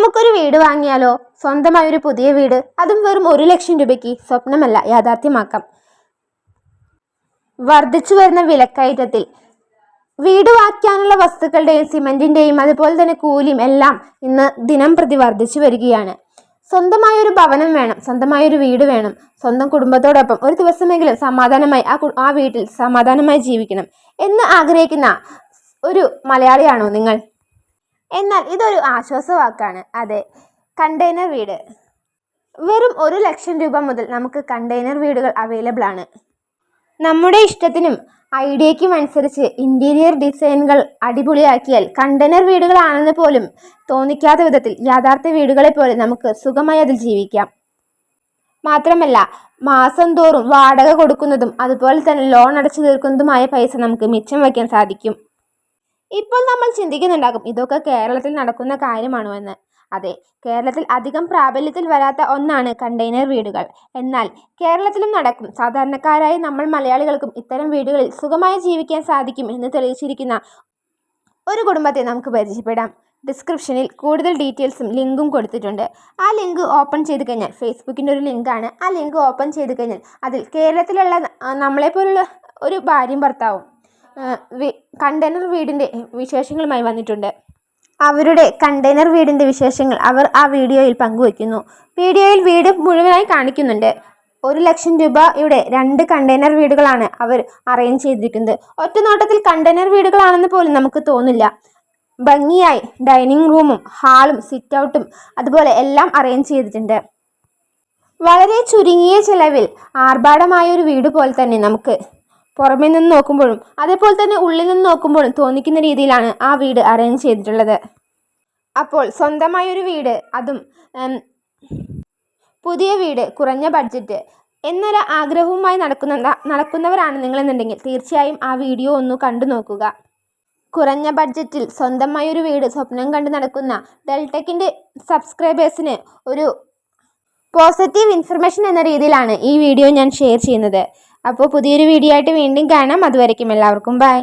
നമുക്കൊരു വീട് വാങ്ങിയാലോ? സ്വന്തമായ ഒരു പുതിയ വീട്. അതും വെറും ഒരു ലക്ഷം രൂപയ്ക്ക് സ്വപ്നമല്ല യാഥാർത്ഥ്യമാക്കാം. വർദ്ധിച്ചു വരുന്ന വിലക്കയറ്റത്തിൽ വീട് വാക്കാനുള്ള വസ്തുക്കളുടെയും സിമന്റിന്റെയും അതുപോലെ തന്നെ കൂലിയും എല്ലാം ഇന്ന് ദിനം പ്രതി വർദ്ധിച്ചു വരികയാണ്. സ്വന്തമായ ഒരു ഭവനം വേണം സ്വന്തമായ ഒരു വീട് വേണം. സ്വന്തം കുടുംബത്തോടൊപ്പം ഒരു ദിവസമെങ്കിലും സമാധാനമായി ആ ആ വീട്ടിൽ സമാധാനമായി ജീവിക്കണം എന്ന് ആഗ്രഹിക്കുന്ന ഒരു മലയാളിയാണോ നിങ്ങൾ? എന്നാൽ ഇതൊരു ആശ്വാസവാക്കാണ്. അതെ കണ്ടെയ്നർ വീട്. വെറും ഒരു ലക്ഷം രൂപ മുതൽ നമുക്ക് കണ്ടെയ്നർ വീടുകൾ അവൈലബിൾ ആണ്. നമ്മുടെ ഇഷ്ടത്തിനും ഐഡിയയ്ക്കും അനുസരിച്ച് ഇന്റീരിയർ ഡിസൈനുകൾ അടിപൊളിയാക്കിയാൽ കണ്ടെയ്നർ വീടുകളാണെന്ന് പോലും തോന്നിക്കാത്ത വിധത്തിൽ യാഥാർത്ഥ്യ വീടുകളെ പോലെ നമുക്ക് സുഖമായി അതിൽ ജീവിക്കാം. മാത്രമല്ല മാസം തോറും വാടക കൊടുക്കുന്നതും അതുപോലെ തന്നെ ലോൺ അടച്ചു തീർക്കുന്നതുമായ പൈസ നമുക്ക് മിച്ചം വയ്ക്കാൻ സാധിക്കും. ഇപ്പോൾ നമ്മൾ ചിന്തിക്കുന്നുണ്ടാകും ഇതൊക്കെ കേരളത്തിൽ നടക്കുന്ന കാര്യമാണോ എന്ന്. അതെ കേരളത്തിൽ അധികം പ്രാബല്യത്തിൽ വരാത്ത ഒന്നാണ് കണ്ടെയ്നർ വീടുകൾ. എന്നാൽ കേരളത്തിലും നടക്കും. സാധാരണക്കാരായ നമ്മൾ മലയാളികൾക്കും ഇത്തരം വീടുകളിൽ സുഖമായി ജീവിക്കാൻ സാധിക്കും എന്ന് തെളിയിച്ചിരിക്കുന്ന ഒരു കുടുംബത്തെ നമുക്ക് പരിചയപ്പെടാം. ഡിസ്ക്രിപ്ഷനിൽ കൂടുതൽ ഡീറ്റെയിൽസും ലിങ്കും കൊടുത്തിട്ടുണ്ട്. ആ ലിങ്ക് ഓപ്പൺ ചെയ്ത് കഴിഞ്ഞാൽ ഫേസ്ബുക്കിന്റെ ഒരു ലിങ്കാണ്. ആ ലിങ്ക് ഓപ്പൺ ചെയ്ത് കഴിഞ്ഞാൽ അതിൽ കേരളത്തിലുള്ള നമ്മളെപ്പോലുള്ള ഒരു ഭാര്യയും ഭർത്താവും കണ്ടെയ്നർ വീടിന്റെ വിശേഷങ്ങളുമായി വന്നിട്ടുണ്ട്. അവരുടെ കണ്ടെയ്നർ വീടിന്റെ വിശേഷങ്ങൾ അവർ ആ വീഡിയോയിൽ പങ്കുവയ്ക്കുന്നു. വീഡിയോയിൽ വീട് മുഴുവനായി കാണിക്കുന്നുണ്ട്. ഒരു ലക്ഷം രൂപ ഇവിടെ രണ്ട് കണ്ടെയ്നർ വീടുകളാണ് അവർ അറേഞ്ച് ചെയ്തിരിക്കുന്നത്. ഒറ്റ നോട്ടത്തിൽ കണ്ടെയ്നർ വീടുകളാണെന്ന് പോലും നമുക്ക് തോന്നില്ല. ഭംഗിയായി ഡൈനിങ് റൂമും ഹാളും സിറ്റ് ഔട്ടും അതുപോലെ എല്ലാം അറേഞ്ച് ചെയ്തിട്ടുണ്ട്. വളരെ ചുരുങ്ങിയ ചെലവിൽ ആർഭാടമായ ഒരു വീട് പോലെ തന്നെ നമുക്ക് പുറമെ നിന്ന് നോക്കുമ്പോഴും അതേപോലെ തന്നെ ഉള്ളിൽ നിന്ന് നോക്കുമ്പോഴും തോന്നിക്കുന്ന രീതിയിലാണ് ആ വീട് അറേഞ്ച് ചെയ്തിട്ടുള്ളത്. അപ്പോൾ സ്വന്തമായൊരു വീട് അതും പുതിയ വീട് കുറഞ്ഞ ബഡ്ജറ്റ് എന്നൊരു ആഗ്രഹവുമായി നടക്കുന്ന നടക്കുന്നവരാണ് നിങ്ങളെന്നുണ്ടെങ്കിൽ തീർച്ചയായും ആ വീഡിയോ ഒന്ന് കണ്ടു നോക്കുക. കുറഞ്ഞ ബഡ്ജറ്റിൽ സ്വന്തമായൊരു വീട് സ്വപ്നം കണ്ട് നടക്കുന്ന ഡെൽടെക്കിന്റെ സബ്സ്ക്രൈബേഴ്സിന് ഒരു പോസിറ്റീവ് ഇൻഫർമേഷൻ എന്ന രീതിയിലാണ് ഈ വീഡിയോ ഞാൻ ഷെയർ ചെയ്യുന്നത്. അപ്പോൾ പുതിയൊരു വീഡിയോ ആയിട്ട് വീണ്ടും കാണാം. അതുവരയ്ക്കും എല്ലാവർക്കും ബൈ